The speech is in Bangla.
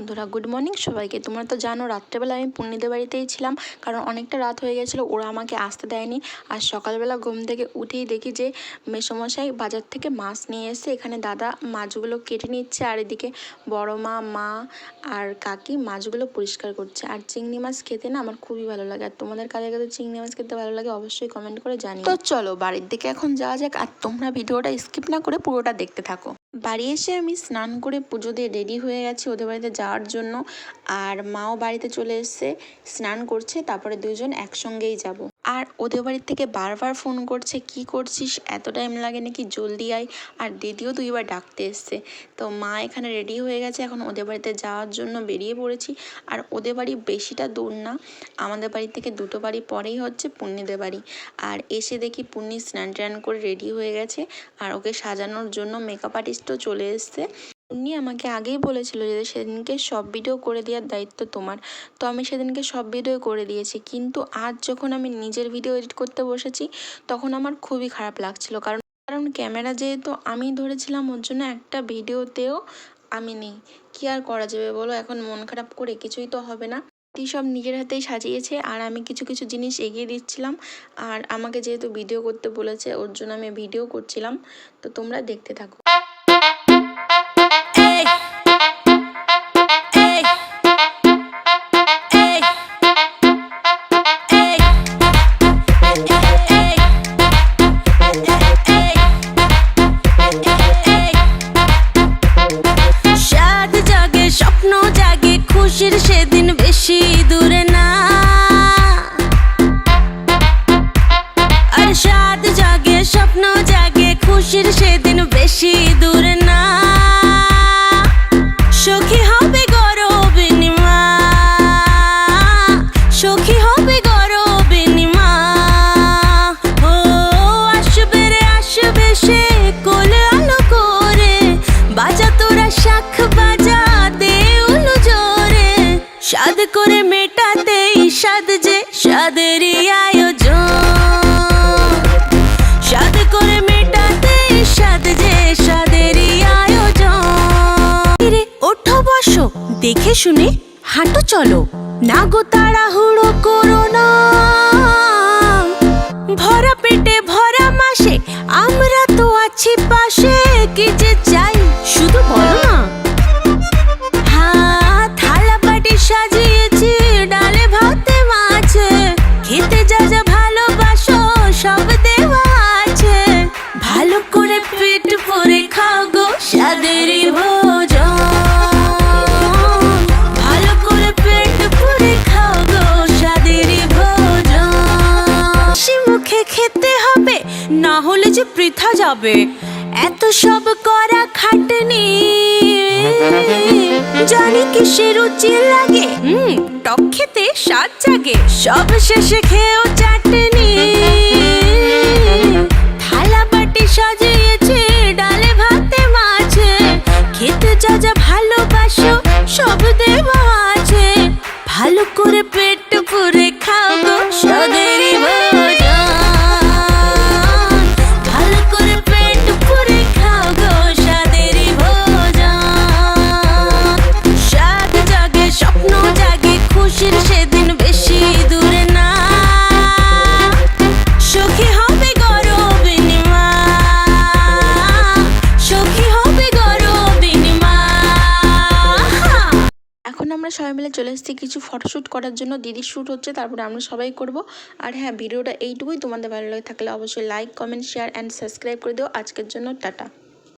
বন্ধুরা গুড মর্নিং সবাইকে। তোমরা তো জানো, রাত্রেবেলা আমি পূর্ণিদের বাড়িতেই ছিলাম, কারণ অনেকটা রাত হয়ে গেছিল, ওরা আমাকে আসতে দেয়নি। আর সকালবেলা ঘুম থেকে উঠেই দেখি যে, মেসমশাই বাজার থেকে মাছ নিয়ে এসে এখানে দাদা মাছগুলো কেটে নিচ্ছে, আর এদিকে বড় মা মা আর কাকি মাছগুলো পরিষ্কার করছে। আর চিংড়ি মাছ খেতে না আমার খুবই ভালো লাগে। আর তোমাদের কাদের কাদের চিংড়ি মাছ খেতে ভালো লাগে অবশ্যই কমেন্ট করে জানি তো চলো, বাড়ির দিকে এখন যাওয়া যাক, আর তোমরা ভিডিওটা স্কিপ না করে পুরোটা দেখতে থাকো। বাড়ি এসে আমি স্নান করে পুজো দিয়ে রেডি হয়ে গেছি ওদের বাড়িতে যাওয়ার জন্য। আর মাও বাড়িতে চলে এসছে, স্নান করছে, তারপরে দুজন একসঙ্গেই যাব। আর ওদের বাড়ির থেকে বারবার ফোন করছে, কি করছিস? এত টাইম লাগে নাকি? জলদি আয়। আর দিদিও দুইবার ডাকতে এসছে। তো মা এখানে রেডি হয়ে গেছে। এখন ওদের বাড়িতে যাওয়ার জন্য বেরিয়ে পড়েছি। আর ওদের বাড়ি বেশিটা দূর না। আমাদের বাড়ি থেকে দুটো বাড়ি পরেই হচ্ছে পুণ্যিদের বাড়ি। আর এসে দেখি পুণ্যি স্নান টান করে রেডি হয়ে গেছে। আর ওকে সাজানোর জন্য মেকআপ আর্টিস্টও চলে এসছে। উনি আমাকে আগেই বলেছিল যে সেদিনকে সব ভিডিও করে দেওয়ার দায়িত্ব তোমার। তো আমি সেদিনকে সব ভিডিও করে দিয়েছি। কিন্তু আজ যখন আমি নিজের ভিডিও এডিট করতে বসেছি, তখন আমার খুবই খারাপ লাগছিল। কারণ কারণ ক্যামেরা যেহেতু আমি ধরেছিলাম, ওর জন্য একটা ভিডিওতেও আমি নেই। কী আর করা যাবে বলো? এখন মন খারাপ করে কিছুই তো হবে না। দিদি সব নিজের হাতেই সাজিয়েছে, আর আমি কিছু কিছু জিনিস এগিয়ে দিচ্ছিলাম। আর আমাকে যেহেতু ভিডিও করতে বলেছে, ওর জন্য আমি ভিডিও করছিলাম। তো তোমরা দেখতে থাকো। দেখে শুনে হাঁটো, চলো। না গো তাড়াহুড়ো করো ভরা পেটে, ভরা মাসে, আমরা তো আছি পাশে, কি যে চাই? শুধু বলো না। হ্যাঁ যা যা ভালোবাসো, সব দেওয়া আছে। ভালো করে পেট ভরে খাও গো, স্বাদেরই না হলে যে বৃথা যাবে। এত সব করা খাটনি। জানি কিসের রুচি লাগে। হুম, টক খেতে স্বাদ জাগে। সব শেষে খেয়েও চাটনি। থালা বাটি সাজিয়েছে, ডালে ভাতে মাছে। খেতে যা যা ভালোবাসো, সব দেওয়া আছে। ভালো করে পেট সেদিন বেশি দূরে না। এখন আমরা সবাই মিলে চলে এসেছি কিছু ফটোশ্যুট করার জন্য। দিদির শ্যুট হচ্ছে, তারপরে আমরা সবাই করব। আর হ্যাঁ ভিডিওটা এইটুকুই। তোমাদের ভালো লাগে থাকলে অবশ্যই like comment share and subscribe করে দিও। আজকের জন্য টাটা।